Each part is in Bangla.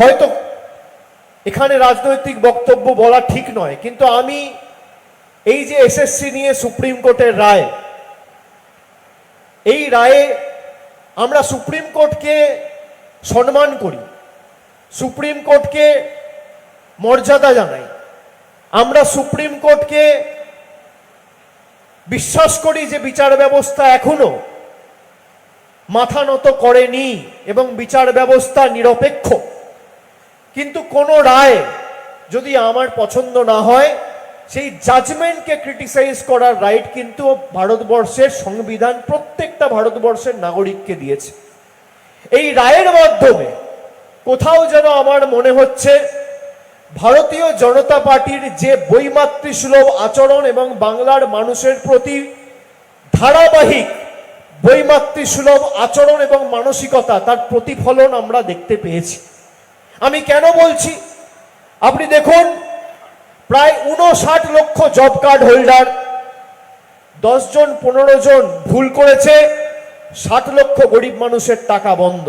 হয়তো এখানে রাজনৈতিক বক্তব্য বলা ঠিক নয়, কিন্তু আমি এই যে এসএসসি নিয়ে সুপ্রিম কোর্টের রায়, এই রায়ে আমরা সুপ্রিম কোর্টকে সম্মান করি, সুপ্রিম কোর্টকে মর্যাদা জানাই, আমরা সুপ্রিম কোর্টকে বিশ্বাস করি যে বিচার ব্যবস্থা এখনও মাথা নত করেনি এবং বিচার ব্যবস্থা নিরপেক্ষ। কিন্তু কোনো রায় যদি আমার পছন্দ না হয়, সেই জাজমেন্টকে ক্রিটিসাইজ করার রাইট কিন্তু ভারতবর্ষের সংবিধান প্রত্যেকটা ভারতবর্ষের নাগরিককে দিয়েছে। এই রায়ের মাধ্যমে কোথাও যেন আমার মনে হচ্ছে, ভারতীয় জনতা পার্টির যে বৈমাতৃসুলভ আচরণ এবং বাংলার মানুষের প্রতি ধারাবাহিক বৈমাতৃসুলভ আচরণ এবং মানসিকতা, তার প্রতিফলন আমরা দেখতে পেয়েছি। আমি কেন বলছি? আপনি দেখুন, প্রায় উনষাট লক্ষ জব কার্ড হোল্ডার দশ জন, পনেরো জন ভুল করেছে, ষাট লক্ষ গরিব মানুষের টাকা বন্ধ।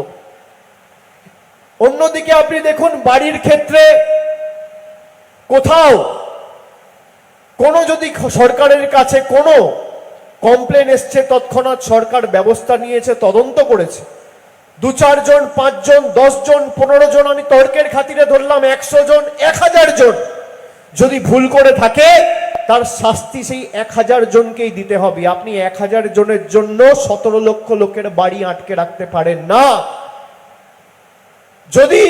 অন্যদিকে আপনি দেখুন, বাড়ির ক্ষেত্রে কোথাও কোনো যদি সরকারের কাছে কোনো কমপ্লেন এসছে, তৎক্ষণাৎ সরকার ব্যবস্থা নিয়েছে, তদন্ত করেছে। দু চারজন পাঁচজন দশজন পনেরো জন আমি তর্কের খাতিরে ধরলাম, একশো জন, এক হাজার জন। যদি ভুল করে থাকে, তার শাস্তি সেই এক হাজার জনকেই দিতে হবে। আপনি এক হাজার জনের জন্য সতেরো লক্ষ লোকের বাড়ি আটকে রাখতে পারেন না। যদি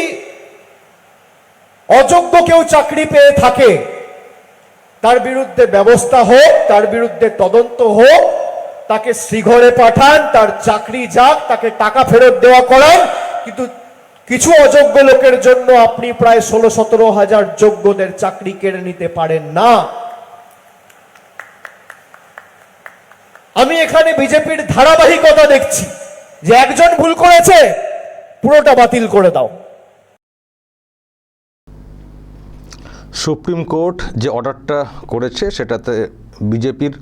অযোগ্য কেউ চাকরি পেয়ে থাকে, তার বিরুদ্ধে ব্যবস্থা হোক, তার বিরুদ্ধে তদন্ত হোক তাকে শ্রীঘরে পাঠান, তার চাকরি যাক, তাকে টাকা ফেরত দেওয়া করান। কিন্তু কিছু অযোগ্য লোকের জন্য আপনি প্রায় ষোলো সতেরো হাজার যোগ্যদের চাকরি কেড়ে নিতে পারেন না। আমি এখানে বিজেপির ধারাবাহিকতা দেখছি। যে একজন ভুল করেছে, পুরোটা বাতিল করে দাও। সুপ্রিম কোর্ট যে অর্ডারটা করেছে, সেটাতে বিজেপির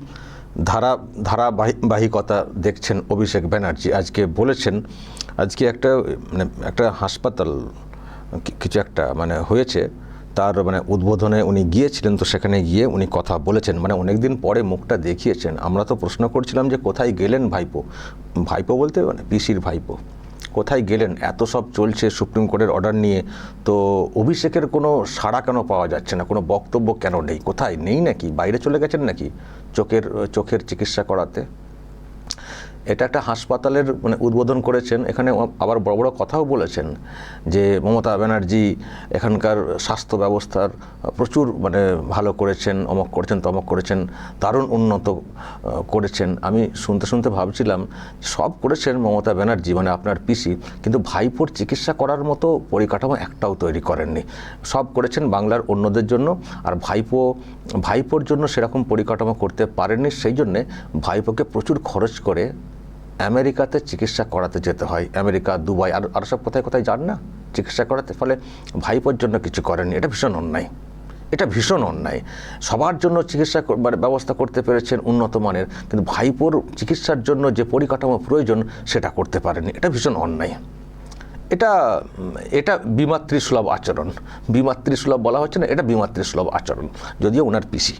ধারা, ধারাবাহিকতা দেখছেন অভিষেক ব্যানার্জি। আজকে বলেছেন, আজকে একটা মানে একটা হাসপাতাল কিছু একটা মানে হয়েছে, তার মানে উদ্বোধনে উনি গিয়েছিলেন, তো সেখানে গিয়ে উনি কথা বলেছেন। মানে অনেকদিন পরে মুখটা দেখিয়েছেন। আমরা তো প্রশ্ন করছিলাম যে কোথায় গেলেন ভাইপো? ভাইপো বলতে মানে পিসির ভাইপো। কোথায় গেলেন? এত সব চলছে সুপ্রিম কোর্টের অর্ডার নিয়ে। তো অভিষেকের কোনো সাড়া কেন পাওয়া যাচ্ছে না? কোনো বক্তব্য কেন নেই? কোথায়? নেই নাকি? বাইরে চলে গেছেন নাকি? চোখের চোখের চিকিৎসা করাতে? এটা একটা হাসপাতালের মানে উদ্বোধন করেছেন। এখানে আবার বড় বড় কথাও বলেছেন যে মমতা ব্যানার্জি এখানকার স্বাস্থ্য ব্যবস্থার প্রচুর মানে ভালো করেছেন, অমক করেছেন, তমক করেছেন, দারুণ উন্নত করেছেন। আমি শুনতে শুনতে ভাবছিলাম, সব করেছেন মমতা ব্যানার্জি মানে আপনার পিসি, কিন্তু ভাইপোর চিকিৎসা করার মতো পরিকাঠামো একটাও তৈরি করেননি। সব করেছেন বাংলার অন্যদের জন্য, আর ভাইপো, ভাইপোর জন্য সেরকম পরিকাঠামো করতে পারেননি। সেই জন্যে ভাইপোকে প্রচুর খরচ করে আমেরিকাতে চিকিৎসা করাতে যেতে হয়। আমেরিকা, দুবাই আর আর সব কোথায় কোথায় যান না? চিকিৎসা করাতে। ফলে ভাইপোর জন্য কিছু করেননি। এটা ভীষণ অন্যায়। এটা ভীষণ অন্যায়। সবার জন্য চিকিৎসা মানে ব্যবস্থা করতে পেরেছেন উন্নত মানের। কিন্তু ভাইপোর চিকিৎসার জন্য যে পরিকাঠামো প্রয়োজন, সেটা করতে পারেনি এটা ভীষণ অন্যায়। এটা এটা বিমাতৃসুলভ আচরণ। বিমাতৃসুলভ বলা হচ্ছে না, এটা বিমাতৃসুলভ আচরণ। যদিও ওনার পিসি।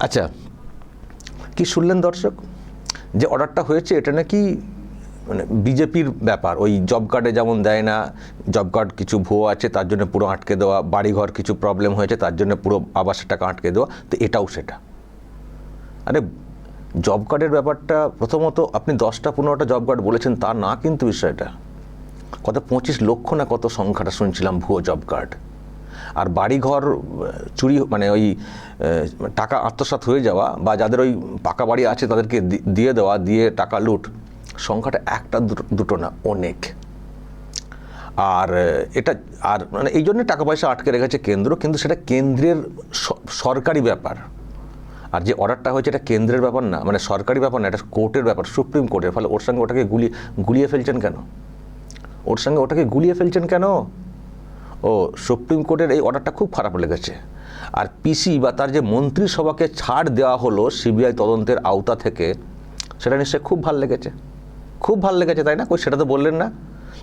আচ্ছা কি শুনলেন দর্শক? যে অর্ডারটা হয়েছে, এটা নাকি মানে বিজেপির ব্যাপার। ওই জব কার্ডে যেমন দেয় না জব কার্ড কিছু ভুয়ো আছে, তার জন্য পুরো আটকে দেওয়া, বাড়িঘর কিছু প্রবলেম হয়েছে, তার জন্য পুরো আবাসের টাকা আটকে দেওয়া, তো এটাও সেটা। আরে জব কার্ডের ব্যাপারটা প্রথমত আপনি দশটা পনেরোটা জব কার্ড বলেছেন, তা না কিন্তু বিষয়টা। কত পঁচিশ লক্ষ না কত সংখ্যাটা শুনছিলাম, ভুয়ো জব কার্ড আর বাড়িঘর চুরি মানে ওই টাকা আত্মসাৎ হয়ে যাওয়া বা যাদের ওই পাকা বাড়ি আছে তাদেরকে দিয়ে দেওয়া, দিয়ে টাকা লুট, সংখ্যাটা একটা দুটো- না, অনেক। আর এটা, আর মানে এই জন্য টাকা পয়সা আটকে রেখেছে কেন্দ্র, কিন্তু সেটা কেন্দ্রের সরকারি ব্যাপার। আর যে অর্ডারটা হয়েছে এটা কেন্দ্রের ব্যাপার না মানে সরকারি ব্যাপার না, এটা কোর্টের ব্যাপার, সুপ্রিম কোর্টের। ফলে ওর সঙ্গে ওটাকে গুলিয়ে গুলিয়ে ফেলছেন কেন? ওর সঙ্গে ওটাকে গুলিয়ে ফেলছেন কেন? ও সুপ্রিম কোর্টের এই অর্ডারটা খুব খারাপ লেগেছে। আর পিসি বা তার যে মন্ত্রিসভাকে ছাড় দেওয়া হলো সিবিআই তদন্তের আওতা থেকে, সেটা নিশ্চয়ই খুব ভালো লেগেছে। খুব ভালো লেগেছে, তাই না? কই, সেটা তো বললেন না।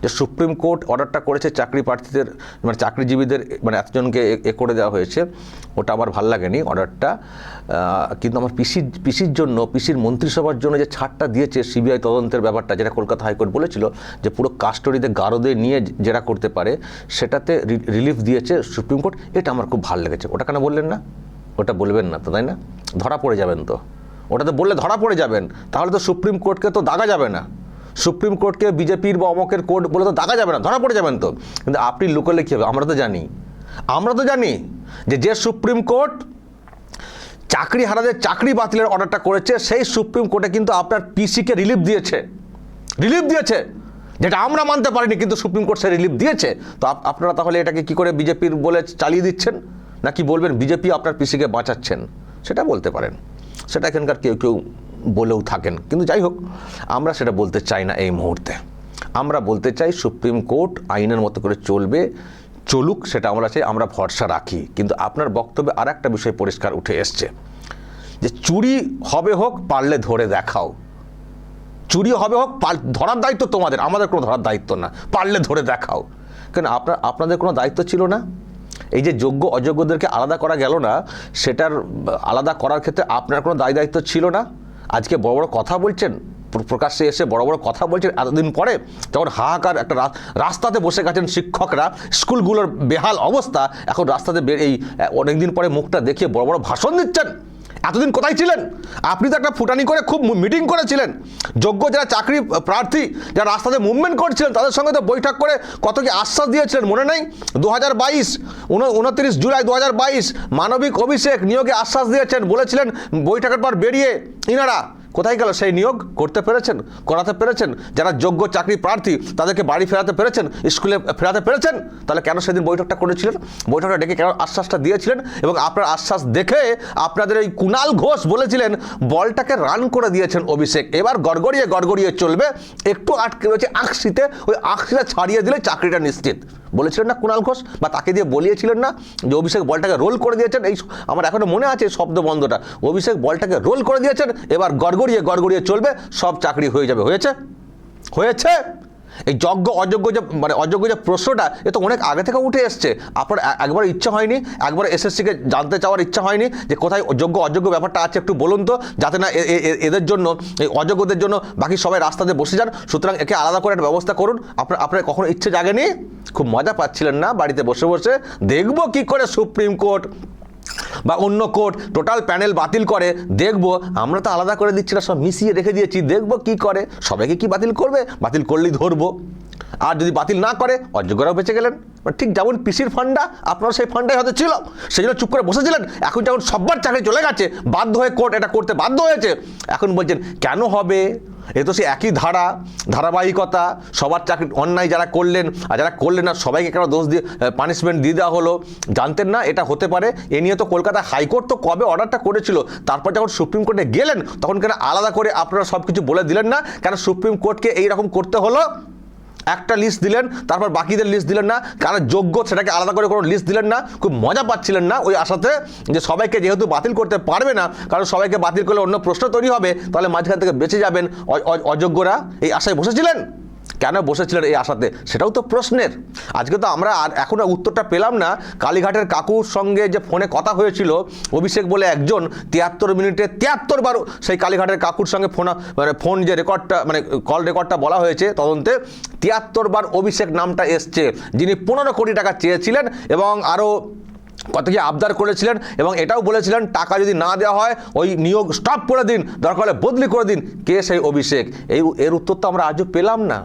যে সুপ্রিম কোর্ট অর্ডারটা করেছে চাকরি প্রার্থীদের মানে চাকরিজীবীদের মানে এতজনকে এ- করে দেওয়া হয়েছে, ওটা আমার ভালো লাগেনি অর্ডারটা। কিন্তু আমার পিসির পিসির জন্য, পিসির মন্ত্রিসভার জন্য যে ছাড়টা দিয়েছে সিবিআই তদন্তের ব্যাপারটা, যেটা কলকাতা হাইকোর্ট বলেছিল, যে পুরো কাস্টডিতে গারদে নিয়ে যেটা করতে পারে, সেটাতে রিলিফ দিয়েছে সুপ্রিম কোর্ট, এটা আমার খুব ভালো লেগেছে। ওটা কেন বললেন না? ওটা বলবেন না তো, তাই না? ধরা পড়ে যাবেন তো। ওটাতে বললে ধরা পড়ে যাবেন, তাহলে তো সুপ্রিম কোর্টকে তো দাগা যাবে না। সুপ্রিম কোর্টকে বিজেপির বা অমকের কোর্ট বলে তো দাগা যাবে না, ধরা পড়ে যাবেন তো। কিন্তু আপনি লুকোলে কী হবে? আমরা তো জানি। আমরা তো জানি যে যে সুপ্রিম কোর্ট চাকরি হারাদের চাকরি বাতিলের অর্ডারটা করেছে, সেই সুপ্রিম কোর্টে কিন্তু আপনার পিসিকে রিলিফ দিয়েছে। রিলিফ দিয়েছে। যেটা আমরা মানতে পারিনি, কিন্তু সুপ্রিম কোর্ট সে রিলিফ দিয়েছে। তো আপনারা তাহলে এটাকে কি করে বিজেপির বলে চালিয়ে দিচ্ছেন? নাকি বলবেন বিজেপি আপনার পিসিকে বাঁচাচ্ছেন? সেটা বলতে পারেন। সেটা এখানকার কেউ কেউ বলেও থাকেন। কিন্তু যাই হোক, আমরা সেটা বলতে চাই না এই মুহূর্তে। আমরা বলতে চাই সুপ্রিম কোর্ট আইনের মতো করে চলবে, চলুক সেটা আমরা চাই, আমরা ভরসা রাখি। কিন্তু আপনার বক্তব্যে আর একটা বিষয় পরিষ্কার উঠে এসছে, যে চুরি হবে হোক, পারলে ধরে দেখাও। চুরি হবে হোক ধরার দায়িত্ব তোমাদের, আমাদের কোনো ধরার দায়িত্ব না, পারলে ধরে দেখাও। কেন আপনার আপনাদের কোনো দায়িত্ব ছিল না? এই যে যোগ্য, অযোগ্যদেরকে আলাদা করা গেল না, সেটার, আলাদা করার ক্ষেত্রে আপনার কোনো দায় দায়িত্ব ছিল না? আজকে বড় বড় কথা বলছেন, প্র- প্রকাশ্যে এসে বড় বড় কথা বলছেন এতদিন পরে, যখন হাহাকার একটা রাস্তাতে বসে গেছেন শিক্ষকরা, স্কুলগুলোর বেহাল অবস্থা, এখন রাস্তাতে এই, অনেকদিন পরে মুখটা দেখিয়ে বড় বড় ভাষণ দিচ্ছেন। এতদিন কোথায় ছিলেন? আপনি তো একটা ফুটানি করে খুব মিটিং করেছিলেন। যোগ্য যারা চাকরি প্রার্থী যারা রাস্তাতে মুভমেন্ট করছিলেন, তাদের সঙ্গে তো বৈঠক করে কত কি আশ্বাস দিয়েছিলেন, মনে নেই? দু হাজার বাইশ উনত্রিশ জুলাই দু হাজার বাইশ, মানবিক অভিষেক নিয়োগে আশ্বাস দিয়েছেন, বলেছিলেন বৈঠকের পর বেরিয়ে ইনারা কোথায় গেল সেই নিয়োগ? করতে পেরেছেন? করাতে পেরেছেন? যারা যোগ্য চাকরি প্রার্থী, তাদেরকে বাড়ি ফেরাতে পেরেছেন? স্কুলে ফেরাতে পেরেছেন? তাহলে কেন সেদিন বৈঠকটা করেছিলেন? বৈঠকটা ডেকে কেন আশ্বাসটা দিয়েছিলেন? এবং আপনার আশ্বাস দেখে আপনাদের এই কুণাল ঘোষ বলেছিলেন, বলটাকে রান করে দিয়েছেন অভিষেক। এবার গড়গড়িয়ে গড়গড়িয়ে চলবে। একটু আটকে রয়েছে আঁকশিতে ওই আঁকশিটা ছাড়িয়ে দিলে চাকরিটা নিশ্চিত। বলেছিলেন না কুণাল ঘোষ বা তাকে দিয়ে বলিয়েছিলেন না যে অভিষেক বলটাকে রোল করে দিয়েছেন? এই আমার এখনও মনে আছে শব্দ বন্ধটা। অভিষেক বলটাকে রোল করে দিয়েছেন, এবার গড়গড়িয়ে গড়গড়িয়ে চলবে, সব চাকরি হয়ে যাবে। হয়েছে? হয়েছে? এই যজ্ঞ অযোগ্য যে মানে অযোগ্য যে প্রশ্নটা, এ তো অনেক আগে থেকে উঠে এসছে। আপনার একবার ইচ্ছা হয়নি, একবার এসএসসিকে জানতে চাওয়ার ইচ্ছা হয়নি যে কোথায় যোগ্য অযোগ্য ব্যাপারটা আছে একটু বলুন তো, যাতে না এদের জন্য, এই অযোগ্যদের জন্য বাকি সবাই রাস্তাতে বসে যান। সুতরাং একে আলাদা করে একটা ব্যবস্থা করুন। আপনার আপনার কখনো ইচ্ছে জাগেনি? খুব মজা পাচ্ছিলেন না বাড়িতে বসে বসে? দেখব কি করে সুপ্রিম কোর্ট। বা অন্য কোর্ট টোটাল প্যানেল বাতিল করে, দেখব আমরা তো আলাদা করে দিচ্ছি না, সব মিশিয়ে রেখে দিয়েছি, দেখব কি করে, সবাইকে কি বাতিল করবে? বাতিল করলেই ধরবো। আর যদি বাতিল না করে, অযোগ্যরাও বেঁচে গেলেন। ঠিক যেমন পিসির ফান্ডা আপনার সেই ফান্ডাই হয়তো ছিল, সেই জন্য চুপ করে বসেছিলেন। এখন যখন সব্বার চাকরি চলে গেছে, বাধ্য হয়ে কোর্ট এটা করতে বাধ্য হয়েছে, এখন বলছেন, কেন হবে? এ তো সে একই ধারা, ধারাবাহিকতা, সবার চাকরি অন্যায় যারা করলেন, আর যারা করলেন না, সবাইকে কেন দোষ দিয়ে পানিশমেন্ট দিয়ে দেওয়া হলো? জানতেন না, এটা হতে পারে। এ নিয়ে তো কলকাতা হাইকোর্ট তো কবে অর্ডারটা করেছিল? তারপর যখন সুপ্রিম কোর্টে গেলেন, তখন কেন আলাদা করে আপনারা সব কিছু বলে দিলেন না? কেন সুপ্রিম কোর্টকে এই রকম করতে হলো? একটা লিস্ট দিলেন, তারপর বাকিদের লিস্ট দিলেন না কারা যোগ্য সেটাকে আলাদা করে কোনো লিস্ট দিলেন না, খুব মজা পাচ্ছিলেন না ওই আশাতে যে সবাইকে যেহেতু বাতিল করতে পারবে না, কারণ সবাইকে বাতিল করলে অন্য প্রশ্ন তৈরি হবে, তাহলে মাঝখান থেকে বেঁচে যাবেন অযোগ্যরা, এই আশায় বসেছিলেন? কেন বসেছিলেন এই আশাতে? সেটাও তো প্রশ্নের। আজকে তো আমরা আর এখনও উত্তরটা পেলাম না। কালীঘাটের কাকুর সঙ্গে যে ফোনে কথা হয়েছিল, অভিষেক বলে একজন তিয়াত্তর মিনিটে তিয়াত্তর বার সেই কালীঘাটের কাকুর সঙ্গে ফোন মানে ফোন যে রেকর্ডটা মানে কল রেকর্ডটা বলা হয়েছে তদন্তে, তিয়াত্তর বার অভিষেক নামটা এসছে, যিনি পনেরো কোটি টাকা চেয়েছিলেন এবং আরও কত কি আবদার করেছিলেন এবং এটাও বলেছিলেন, টাকা যদি না দেওয়া হয়, ওই নিয়োগ স্টপ করে দিন, দরকার হলে বদলি করে দিন। কে সেই অভিষেক? এই, এর উত্তর তো আমরা আজও পেলাম না।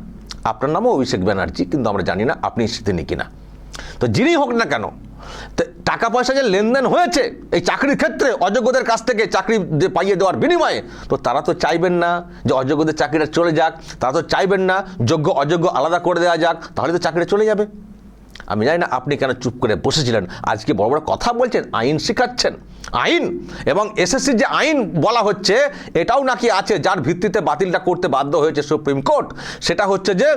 আপনার নামও অভিষেক ব্যানার্জি, কিন্তু আমরা জানি না আপনি তিনি কিনা। তো যিনি হোক না কেন টাকা পয়সা যে লেনদেন হয়েছে, এই চাকরির ক্ষেত্রে অযোগ্যদের কাছ থেকে চাকরি পাইয়ে দেওয়ার বিনিময়ে, তো তারা তো চাইবেন না যে অযোগ্যদের চাকরিটা চলে যাক, তারা তো চাইবেন না যোগ্য অযোগ্য আলাদা করে দেওয়া যাক, তাহলে তো চাকরিটা চলে যাবে। আমি জানি না আপনি কেন চুপ করে বসেছিলেন, আজকে বড় বড় কথা বলছেন, আইন শেখাচ্ছেন। আইন এবং এসএসসির যে আইন বলা হচ্ছে, এটাও নাকি আছে যার ভিত্তিতে বাতিলটা করতে বাধ্য হয়েছে সুপ্রিম কোর্ট। সেটা হচ্ছে যে,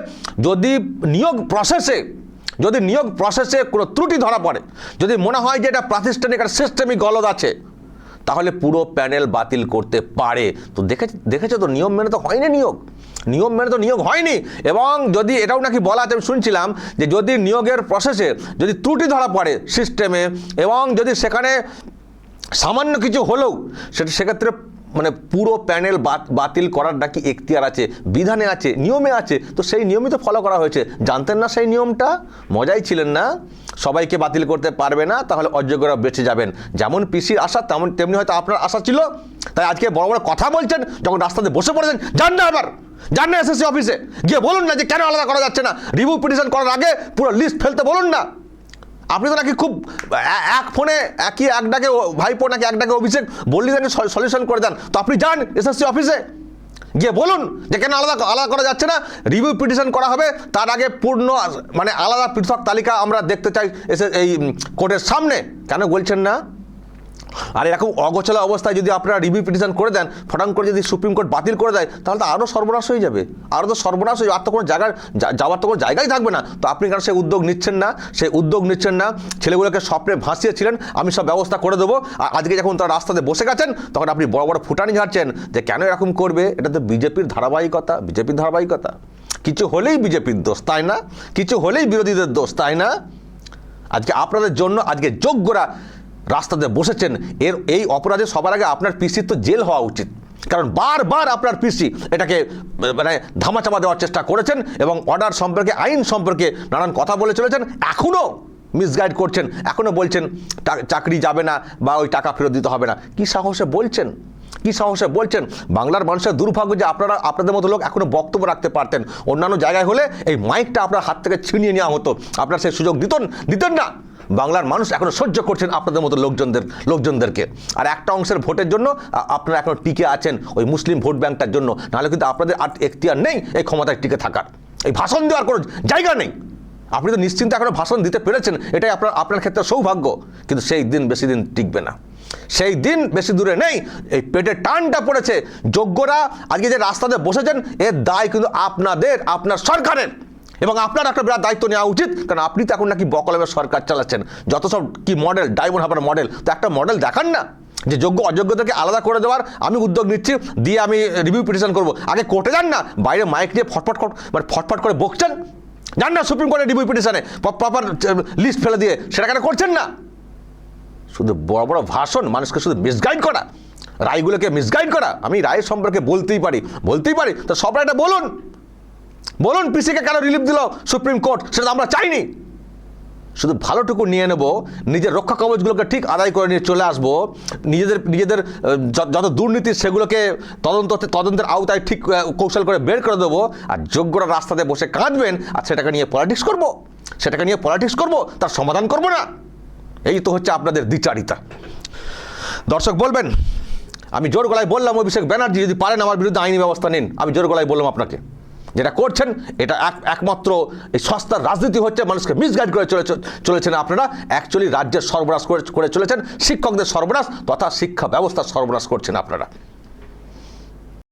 যদি নিয়োগ প্রসেসে যদি নিয়োগ প্রসেসে কোনো ত্রুটি ধরা পড়ে, যদি মনে হয় যে এটা প্রাতিষ্ঠানিক একটা সিস্টেমিক গলদ আছে, তাহলে পুরো প্যানেল বাতিল করতে পারে। তো দেখে দেখেছ তো, নিয়ম মেনে তো হয়নি নিয়োগ। নিয়ম মেনে তো নিয়োগ হয়নি। এবং যদি এটাও নাকি বলা আছে, আমি শুনছিলাম যে যদি নিয়োগের প্রসেসে যদি ত্রুটি ধরা পড়ে সিস্টেমে এবং যদি সেখানে সামান্য কিছু হলেও সেটা সেক্ষেত্রে মানে পুরো প্যানেল বাত- বাতিল করার নাকি এখতিয়ার আছে, বিধানে আছে, নিয়মে আছে, তো সেই নিয়মই তো ফলো করা হয়েছে। জানতেন না সেই নিয়মটা? মজাই ছিলেন না? সবাইকে বাতিল করতে পারবে না, তাহলে অযোগ্যরা বেঁচে যাবেন। যেমন পিসির আশা, তেমন, তেমনি হয়তো আপনার আশা ছিল। তাই আজকে বড় বড় কথা বলছেন, যখন রাস্তাতে বসে পড়েছেন, যান না আবার! যান না এসএসসি অফিসে! গিয়ে বলুন না যে কেন আলাদা করা যাচ্ছে না। রিভিউ পিটিশন করার আগে পুরো লিস্ট ফেলতে বলুন না! আপনি তো নাকি খুব এক ফোনে একই এক ডাকে ভাইপো নাকি এক ডাকে অভিষেক বললি নাকি সলিউশন করে দেন। তো আপনি যান এসএসসি অফিসে। গিয়ে বলুন যে কেন আলাদা আলাদা করা যাচ্ছে না? রিভিউ পিটিশন করা হবে। তার আগে পূর্ণ মানে আলাদা পৃথক তালিকা আমরা দেখতে চাই এসে, এই কোর্টের সামনে। কেন বলছেন না? আর এরকম অগোছালো অবস্থায় যদি আপনারা রিভিউ পিটিশন করে দেন, ফটাং করে যদি সুপ্রিম কোর্ট বাতিল করে দেয়, তাহলে তো আরও সর্বনাশ হয়ে যাবে। আরও তো সর্বনাশ হয়ে আর তো কোনো জায়গার যাওয়ার তো কোনো জায়গাই থাকবে না। তো আপনি কেন সেই উদ্যোগ নিচ্ছেন না? সেই উদ্যোগ নিচ্ছেন না। ছেলেগুলোকে স্বপ্নে ভাসিয়েছিলেন। আমি সব ব্যবস্থা করে দেবো। আর আজকে যখন তারা রাস্তাতে বসে গেছেন, তখন আপনি বড় বড় ফুটানি ঝাড়ছেন যে কেন এরকম করবে? এটা তো বিজেপির ধারাবাহিকতা বিজেপির ধারাবাহিকতা। কিছু হলেই বিজেপির দোষ, তাই না? কিছু হলেই বিরোধীদের দোষ, তাই না? আজকে আপনাদের জন্য, আজকে যোগ্যরা রাস্তাতে বসেছেন, এর এই অপরাধে সবার আগে আপনার পিসির তো জেল হওয়া উচিত। কারণ বারবার আপনার পিসি এটাকে মানে ধামাচাপা দেওয়ার চেষ্টা করেছেন এবং অর্ডার সম্পর্কে, আইন সম্পর্কে নানান কথা বলে চলেছেন। এখনও মিসগাইড করছেন এখনও বলছেন চাকরি যাবে না বা ওই টাকা ফেরত দিতে হবে না। কি সাহসে বলছেন? কি সাহসে? বলছেন, বাংলার মানুষের দুর্ভাগ্য যে আপনারা, আপনাদের মতো লোক এখনও বক্তব্য রাখতে পারতেন। অন্যান্য জায়গায় হলে এই মাইকটা আপনার হাত থেকে ছিনিয়ে নেওয়া হতো। আপনার সেই সুযোগ দিতেন দিতেন না। বাংলার মানুষ এখনও সহ্য করছেন আপনাদের মতো লোকজনদের, লোকজনদেরকে। আর একটা অংশের ভোটের জন্য আপনারা এখনও টিকে আছেন ওই মুসলিম ভোট ব্যাংকটার জন্য। নাহলে কিন্তু আপনাদের আর এখতিয়ার নেই এই ক্ষমতায় টিকে থাকার। এই ভাষণ দেওয়ার কোনো জায়গা নেই। আপনি তো নিশ্চিন্তে এখনও ভাষণ দিতে পেরেছেন, এটাই আপনার আপনার ক্ষেত্রে সৌভাগ্য। কিন্তু সেই দিন বেশি দিন টিকবে না। সেই দিন বেশি দূরে নেই। এই পেটে টানটা পড়েছে। যোগ্যরা আজকে যে রাস্তাতে বসেছেন, এর দায় কিন্তু আপনাদের, আপনার সরকারের। এবং আপনার একটা বিরাট দায়িত্ব নেওয়া উচিত, কারণ আপনি তো এখন নাকি বকলমের সরকার চালাচ্ছেন। যত সব কি মডেল ডায়মন্ড হাবার মডেল তো একটা মডেল দেখান না। যে যোগ্য, অযোগ্যদেরকে আলাদা করে দেওয়ার আমি উদ্যোগ নিচ্ছি, দিয়ে আমি রিভিউ পিটিশন করব। আগে কোর্টে যান না, বাইরে মাইক নিয়ে ফটফট মানে ফটফট করে বকছেন। যান না সুপ্রিম কোর্টের রিভিউ পিটিশনে প্রপার লিস্ট ফেলে দিয়ে, সেটা কেন করছেন না? শুধু বড় বড় ভাষণ মানুষকে শুধু মিসগাইড করা। রায়গুলোকে মিসগাইড করা। আমি রায়ের সম্পর্কে বলতেই পারি। বলতেই পারি। তো সব রায়টা বলুন। বলুন পিসিকে কেন রিলিফ দিল সুপ্রিম কোর্ট সেটা আমরা চাইনি। শুধু ভালোটুকু নিয়ে নেব। নিজের রক্ষা কবচগুলোকে ঠিক আদায় করে নিয়ে চলে আসব। নিজেদের নিজেদের যত দুর্নীতি সেগুলোকে তদন্ত, তদন্তের আওতায় ঠিক কৌশল করে বের করে দেবো। আর যোগ্যরা রাস্তাতে বসে কাঁদবেন। আর সেটাকে নিয়ে পলিটিক্স করব। সেটাকে নিয়ে পলিটিক্স করব। তার সমাধান করব না। এই তো হচ্ছে আপনাদের দ্বিচারিতা। দর্শক বলবেন, আমি জোর গলায় বললাম অভিষেক ব্যানার্জি, যদি পারেন আমার বিরুদ্ধে আইনি ব্যবস্থা নিন। আমি জোর গলায় বললাম আপনাকে। যেটা করছেন, এটা এক একমাত্র এই সস্তার রাজনীতি হচ্ছে, মানুষকে মিসগাইড করে চলে চলেছেন আপনারা। অ্যাকচুয়ালি রাজ্যের সর্বনাশ করে করে চলেছেন, শিক্ষকদের সর্বনাশ তথা শিক্ষা ব্যবস্থার সর্বনাশ করছেন আপনারা।